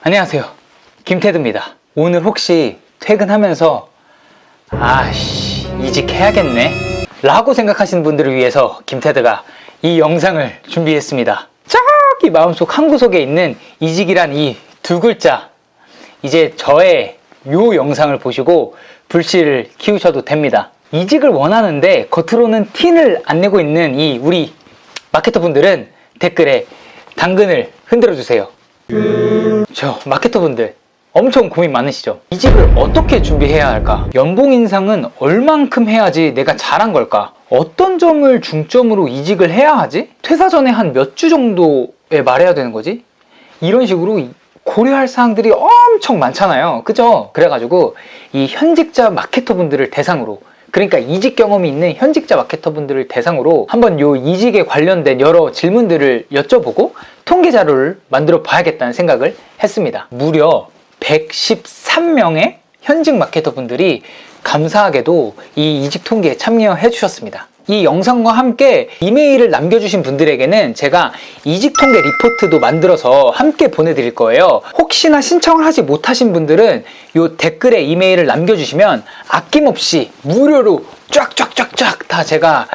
안녕하세요. 김태드입니다. 오늘 혹시 퇴근하면서 아씨 이직해야겠네 라고 생각하시는 분들을 위해서 김태드가 이 영상을 준비했습니다. 저기 마음속 한구석에 있는 이직이란 이 두 글자 이제 저의 요 영상을 보시고 불씨를 키우셔도 됩니다. 이직을 원하는데 겉으로는 티를 안 내고 있는 이 우리 마케터 분들은 댓글에 당근을 흔들어 주세요. 저 마케터 분들 엄청 고민 많으시죠? 이직을 어떻게 준비해야 할까? 연봉 인상은 얼만큼 해야지 내가 잘한 걸까? 어떤 점을 중점으로 이직을 해야 하지? 퇴사 전에 한 몇 주 정도에 말해야 되는 거지? 이런 식으로 고려할 사항들이 엄청 많잖아요. 그죠? 그래가지고 이 현직자 마케터 분들을 대상으로 그러니까 이직 경험이 있는 현직자 마케터 분들을 대상으로 한번 요 이직에 관련된 여러 질문들을 여쭤보고 통계 자료를 만들어 봐야겠다는 생각을 했습니다. 무려 113명의 현직 마케터 분들이 감사하게도 이 이직 통계에 참여해 주셨습니다. 이 영상과 함께 이메일을 남겨주신 분들에게는 제가 이직 통계 리포트도 만들어서 함께 보내드릴 거예요. 혹시나 신청을 하지 못하신 분들은 이 댓글에 이메일을 남겨주시면 아낌없이 무료로 쫙쫙쫙쫙 다 제가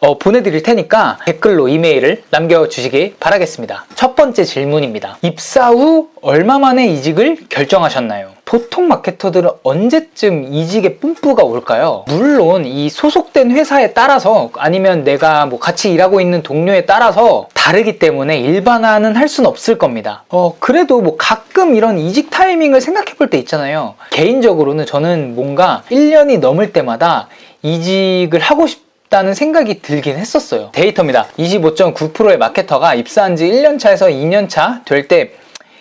어, 보내드릴 테니까 댓글로 이메일을 남겨주시기 바라겠습니다. 첫 번째 질문입니다. 입사 후 얼마 만에 이직을 결정하셨나요? 보통 마케터들은 언제쯤 이직의 뿜뿌가 올까요? 물론 이 소속된 회사에 따라서 아니면 내가 뭐 같이 일하고 있는 동료에 따라서 다르기 때문에 일반화는 할 수는 없을 겁니다. 어, 그래도 뭐 가끔 이런 이직 타이밍을 생각해 볼 때 있잖아요. 개인적으로는 저는 뭔가 1년이 넘을 때마다 이직을 하고 싶 다는 생각이 들긴 했었어요. 데이터입니다. 25.9%의 마케터가 입사한 지 1년차에서 2년차 될 때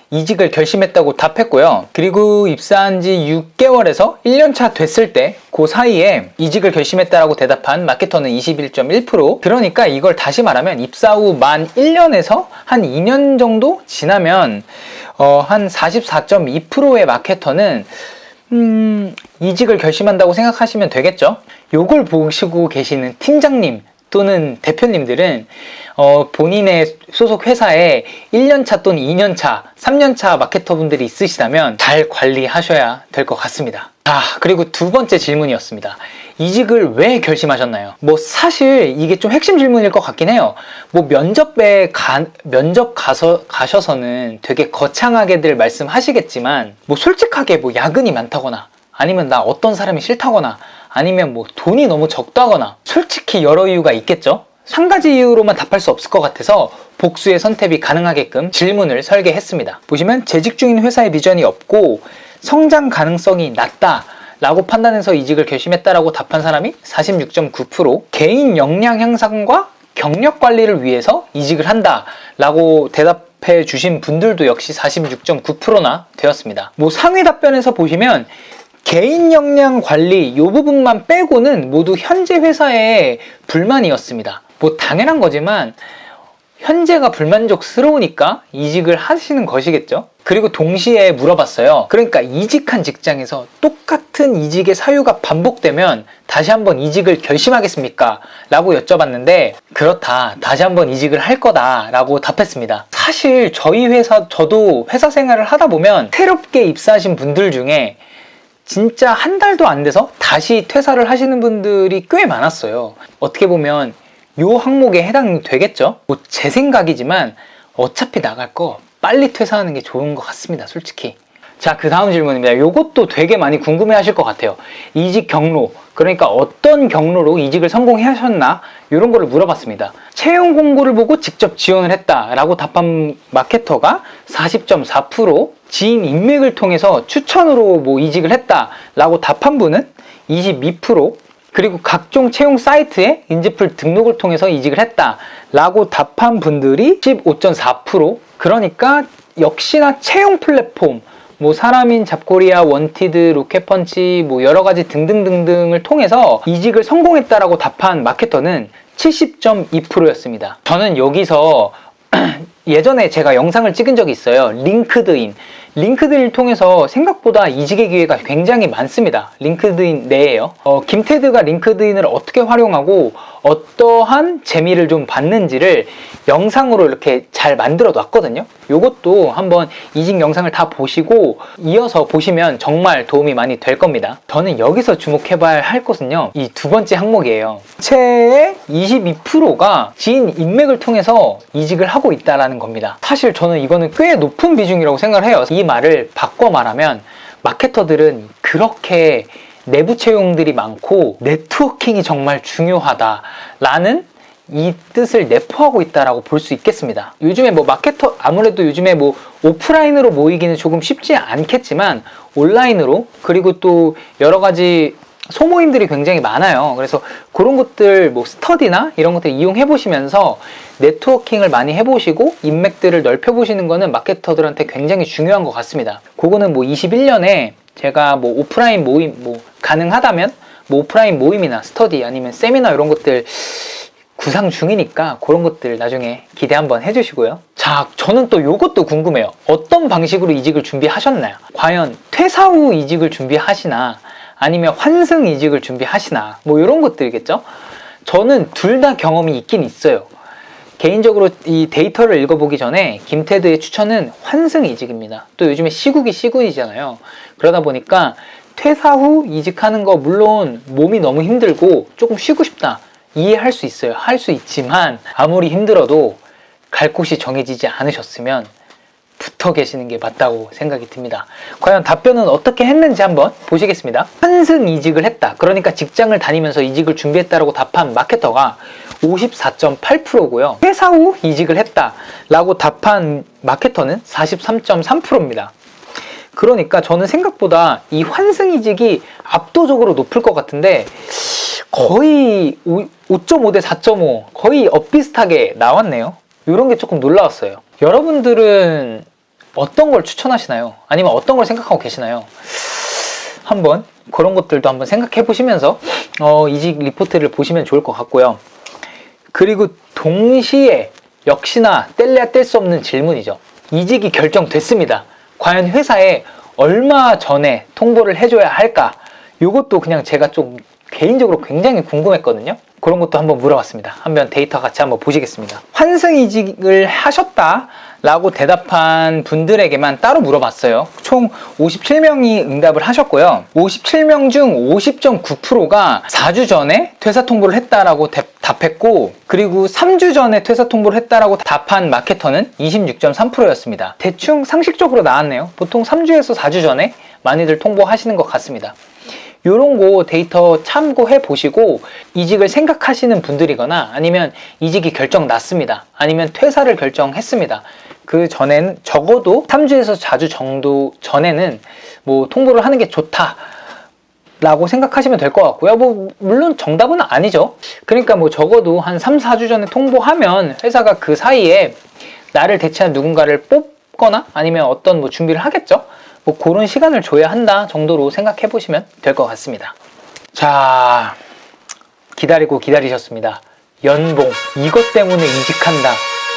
이직을 결심했다고 답했고요. 그리고 입사한 지 6개월에서 1년차 됐을 때 그 사이에 이직을 결심했다라고 대답한 마케터는 21.1% 그러니까 이걸 다시 말하면 입사 후 만 1년에서 한 2년 정도 지나면 어, 한 44.2%의 마케터는 음, 이직을 결심한다고 생각하시면 되겠죠? 요걸 보시고 계시는 팀장님 또는 대표님들은 어, 본인의 소속 회사에 1년차 또는 2년차, 3년차 마케터분들이 있으시다면 잘 관리하셔야 될 것 같습니다. 자, 그리고 두 번째 질문이었습니다. 이직을 왜 결심하셨나요? 뭐 사실 이게 좀 핵심 질문일 것 같긴 해요. 뭐 면접에 가, 면접 가서 가셔서는 되게 거창하게들 말씀하시겠지만 뭐 솔직하게 뭐 야근이 많다거나 아니면 나 어떤 사람이 싫다거나 아니면 뭐 돈이 너무 적다거나 솔직히 여러 이유가 있겠죠. 한 가지 이유로만 답할 수 없을 것 같아서 복수의 선택이 가능하게끔 질문을 설계했습니다. 보시면 재직 중인 회사의 비전이 없고 성장 가능성이 낮다. 라고 판단해서 이직을 결심했다라고 답한 사람이 46.9%, 개인 역량 향상과 경력 관리를 위해서 이직을 한다. 라고 대답해 주신 분들도 역시 46.9%나 되었습니다. 뭐 상위 답변에서 보시면 개인 역량 관리 이 부분만 빼고는 모두 현재 회사의 불만이었습니다. 뭐 당연한 거지만 현재가 불만족스러우니까 이직을 하시는 것이겠죠. 그리고 동시에 물어봤어요. 그러니까 이직한 직장에서 똑같은 이직의 사유가 반복되면 다시 한번 이직을 결심하겠습니까? 라고 여쭤봤는데 그렇다. 다시 한번 이직을 할 거다. 라고 답했습니다. 사실 저희 회사, 저도 회사 생활을 하다 보면 새롭게 입사하신 분들 중에 진짜 한 달도 안 돼서 다시 퇴사를 하시는 분들이 꽤 많았어요. 어떻게 보면 요 항목에 해당이 되겠죠? 뭐 제 생각이지만 어차피 나갈 거 빨리 퇴사하는 게 좋은 것 같습니다. 솔직히. 자, 그 다음 질문입니다. 요것도 되게 많이 궁금해 하실 것 같아요. 이직 경로. 그러니까 어떤 경로로 이직을 성공하셨나? 이런 거를 물어봤습니다. 채용 공고를 보고 직접 지원을 했다라고 답한 마케터가 40.4%, 지인 인맥을 통해서 추천으로 뭐 이직을 했다라고 답한 분은 22%, 그리고 각종 채용 사이트에 인지풀 등록을 통해서 이직을 했다라고 답한 분들이 15.4%, 그러니까 역시나 채용 플랫폼, 뭐 사람인 잡코리아, 원티드, 로켓펀치, 뭐 여러 가지 등등등등을 통해서 이직을 성공했다라고 답한 마케터는 70.2%였습니다. 저는 여기서 예전에 제가 영상을 찍은 적이 있어요. 링크드인. 링크드인을 통해서 생각보다 이직의 기회가 굉장히 많습니다. 링크드인 내에요. 어, 김테드가 링크드인을 어떻게 활용하고 어떠한 재미를 좀 받는지를 영상으로 이렇게 잘 만들어 놨거든요. 요것도 한번 이직 영상을 다 보시고 이어서 보시면 정말 도움이 많이 될 겁니다. 저는 여기서 주목해 봐야 할 것은요. 이 두 번째 항목이에요. 체의 22%가 지인 인맥을 통해서 이직을 하고 있다는 겁니다. 사실 저는 이거는 꽤 높은 비중이라고 생각을 해요. 이 말을 바꿔 말하면 마케터들은 그렇게 내부 채용들이 많고 네트워킹이 정말 중요하다라는 이 뜻을 내포하고 있다라고 볼 수 있겠습니다. 요즘에 뭐 마케터 아무래도 요즘에 뭐 오프라인으로 모이기는 조금 쉽지 않겠지만 온라인으로 그리고 또 여러 가지 소모임들이 굉장히 많아요. 그래서 그런 것들 뭐 스터디나 이런 것들 이용해 보시면서 네트워킹을 많이 해보시고 인맥들을 넓혀 보시는 거는 마케터들한테 굉장히 중요한 것 같습니다. 그거는 뭐 21년에 제가 뭐 오프라인 모임 뭐 가능하다면 뭐 오프라인 모임이나 스터디 아니면 세미나 이런 것들 구상 중이니까 그런 것들 나중에 기대 한번 해주시고요. 자, 저는 또 이것도 궁금해요. 어떤 방식으로 이직을 준비하셨나요? 과연 퇴사 후 이직을 준비하시나 아니면 환승 이직을 준비하시나 뭐 이런 것들이겠죠? 저는 둘 다 경험이 있긴 있어요. 개인적으로 이 데이터를 읽어보기 전에 김테드의 추천은 환승 이직입니다. 또 요즘에 시국이 시국이잖아요. 그러다 보니까 퇴사 후 이직하는 거 물론 몸이 너무 힘들고 조금 쉬고 싶다. 이해할 수 있어요. 할 수 있지만 아무리 힘들어도 갈 곳이 정해지지 않으셨으면 붙어 계시는 게 맞다고 생각이 듭니다. 과연 답변은 어떻게 했는지 한번 보시겠습니다. 환승 이직을 했다. 그러니까 직장을 다니면서 이직을 준비했다라고 답한 마케터가 54.8%고요. 회사 후 이직을 했다 라고 답한 마케터는 43.3%입니다. 그러니까 저는 생각보다 이 환승 이직이 압도적으로 높을 것 같은데 거의 5.5 대 4.5 거의 엇비슷하게 나왔네요. 이런 게 조금 놀라웠어요. 여러분들은 어떤 걸 추천하시나요? 아니면 어떤 걸 생각하고 계시나요? 한번 그런 것들도 한번 생각해 보시면서 어, 이직 리포트를 보시면 좋을 것 같고요. 그리고 동시에 역시나 뗄래야 뗄 수 없는 질문이죠. 이직이 결정됐습니다. 과연 회사에 얼마 전에 통보를 해줘야 할까? 이것도 그냥 제가 좀 개인적으로 굉장히 궁금했거든요. 그런 것도 한번 물어봤습니다. 한번 데이터 같이 한번 보시겠습니다. 환승 이직을 하셨다 라고 대답한 분들에게만 따로 물어봤어요. 총 57명이 응답을 하셨고요. 57명 중 50.9%가 4주 전에 퇴사 통보를 했다라고 대- 답했고, 그리고 3주 전에 퇴사 통보를 했다라고 답한 마케터는 26.3%였습니다. 대충 상식적으로 나왔네요. 보통 3주에서 4주 전에 많이들 통보하시는 것 같습니다. 요런 거 데이터 참고해 보시고 이직을 생각하시는 분들이거나 아니면 이직이 결정 났습니다. 아니면 퇴사를 결정했습니다. 그 전에는 적어도 3주에서 4주 정도 전에는 뭐 통보를 하는 게 좋다. 라고 생각하시면 될 것 같고요. 뭐, 물론 정답은 아니죠. 그러니까 뭐 적어도 한 3, 4주 전에 통보하면 회사가 그 사이에 나를 대체한 누군가를 뽑거나 아니면 어떤 뭐 준비를 하겠죠. 뭐 그런 시간을 줘야 한다 정도로 생각해 보시면 될 것 같습니다. 자, 기다리고 기다리셨습니다. 연봉, 이것 때문에 이직한다.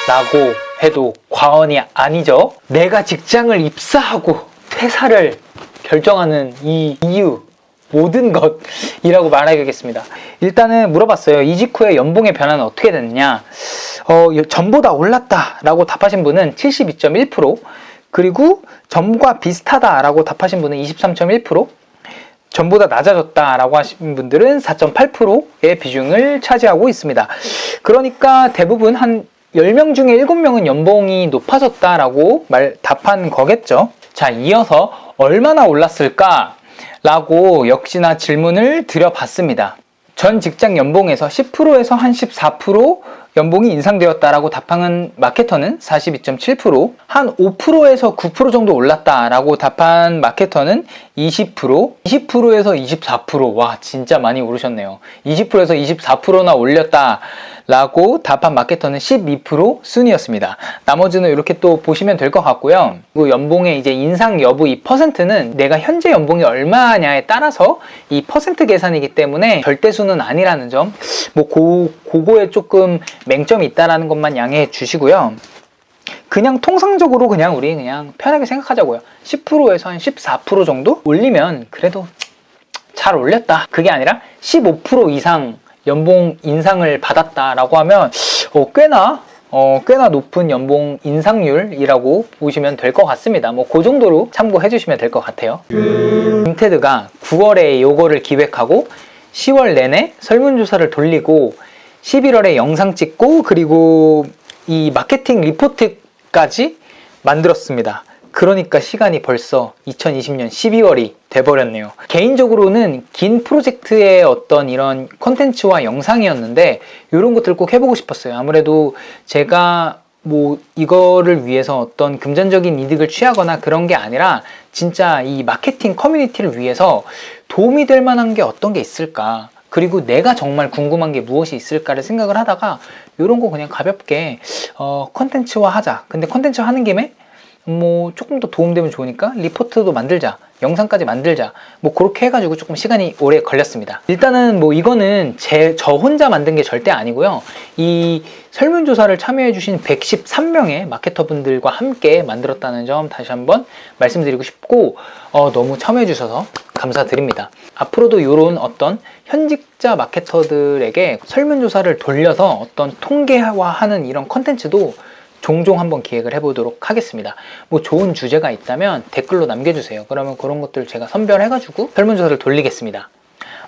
라고 해도 과언이 아니죠. 내가 직장을 입사하고 퇴사를 결정하는 이 이유, 모든 것이라고 말하겠습니다. 일단은 물어봤어요. 이직 후에 연봉의 변화는 어떻게 됐냐? 어, 전보다 올랐다라고 답하신 분은 72.1%, 그리고 전과 비슷하다라고 답하신 분은 23.1%, 전보다 낮아졌다라고 하신 분들은 4.8%의 비중을 차지하고 있습니다. 그러니까 대부분 한 10명 중에 7명은 연봉이 높아졌다라고 말, 답한 거겠죠. 자, 이어서 얼마나 올랐을까? 라고 역시나 질문을 드려봤습니다. 전 직장 연봉에서 10%에서 한 14% 연봉이 인상되었다라고 답한 마케터는 42.7%, 한 5%에서 9% 정도 올랐다라고 답한 마케터는 20%, 20%에서 24%, 와, 진짜 많이 오르셨네요. 20%에서 24%나 올렸다 라고 답한 마케터는 12% 순이었습니다. 나머지는 이렇게 또 보시면 될 것 같고요. 그리고 연봉의 이제 인상 여부 이 퍼센트는 내가 현재 연봉이 얼마냐에 따라서 이 퍼센트 계산이기 때문에 절대수는 아니라는 점, 뭐 고, 그거에 조금 맹점이 있다라는 것만 양해해 주시고요. 그냥 통상적으로 그냥 우리 그냥 편하게 생각하자고요. 10%에서 한 14% 정도 올리면 그래도 잘 올렸다. 그게 아니라 15% 이상 연봉 인상을 받았다라고 하면 어, 꽤나 어, 꽤나 높은 연봉 인상률이라고 보시면 될 것 같습니다. 뭐 그 정도로 참고해 주시면 될 것 같아요. 김테드가 9월에 요거를 기획하고 10월 내내 설문조사를 돌리고 11월에 영상 찍고 그리고 이 마케팅 리포트까지 만들었습니다. 그러니까 시간이 벌써 2020년 12월이 돼버렸네요. 개인적으로는 긴 프로젝트의 어떤 이런 컨텐츠와 영상이었는데 이런 것들 꼭 해보고 싶었어요. 아무래도 제가 뭐 이거를 위해서 어떤 금전적인 이득을 취하거나 그런 게 아니라 진짜 이 마케팅 커뮤니티를 위해서 도움이 될 만한 게 어떤 게 있을까 그리고 내가 정말 궁금한 게 무엇이 있을까를 생각을 하다가 이런 거 그냥 가볍게 어 컨텐츠화 하자 근데 컨텐츠 하는 김에 뭐 조금 더 도움되면 좋으니까 리포트도 만들자 영상까지 만들자. 뭐 그렇게 해가지고 조금 시간이 오래 걸렸습니다. 일단은 뭐 이거는 제 저 혼자 만든 게 절대 아니고요. 이 설문조사를 참여해 주신 113명의 마케터분들과 함께 만들었다는 점 다시 한번 말씀드리고 싶고 어, 너무 참여해 주셔서 감사드립니다. 앞으로도 이런 어떤 현직자 마케터들에게 설문조사를 돌려서 어떤 통계화하는 이런 컨텐츠도 종종 한번 기획을 해보도록 하겠습니다. 뭐 좋은 주제가 있다면 댓글로 남겨주세요. 그러면 그런 것들 제가 선별해가지고 설문조사를 돌리겠습니다.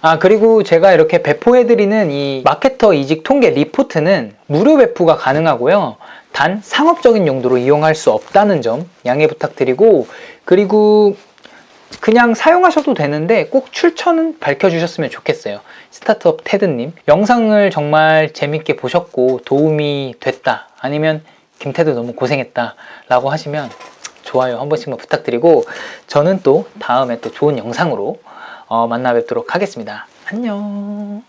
아 그리고 제가 이렇게 배포해드리는 이 마케터 이직 통계 리포트는 무료 배포가 가능하고요. 단 상업적인 용도로 이용할 수 없다는 점 양해 부탁드리고 그리고 그냥 사용하셔도 되는데 꼭 출처는 밝혀주셨으면 좋겠어요. 스타트업 테드님 영상을 정말 재밌게 보셨고 도움이 됐다 아니면 김태드 너무 고생했다 라고 하시면 좋아요 한 번씩만 부탁드리고 저는 또 다음에 또 좋은 영상으로 어, 만나 뵙도록 하겠습니다. 안녕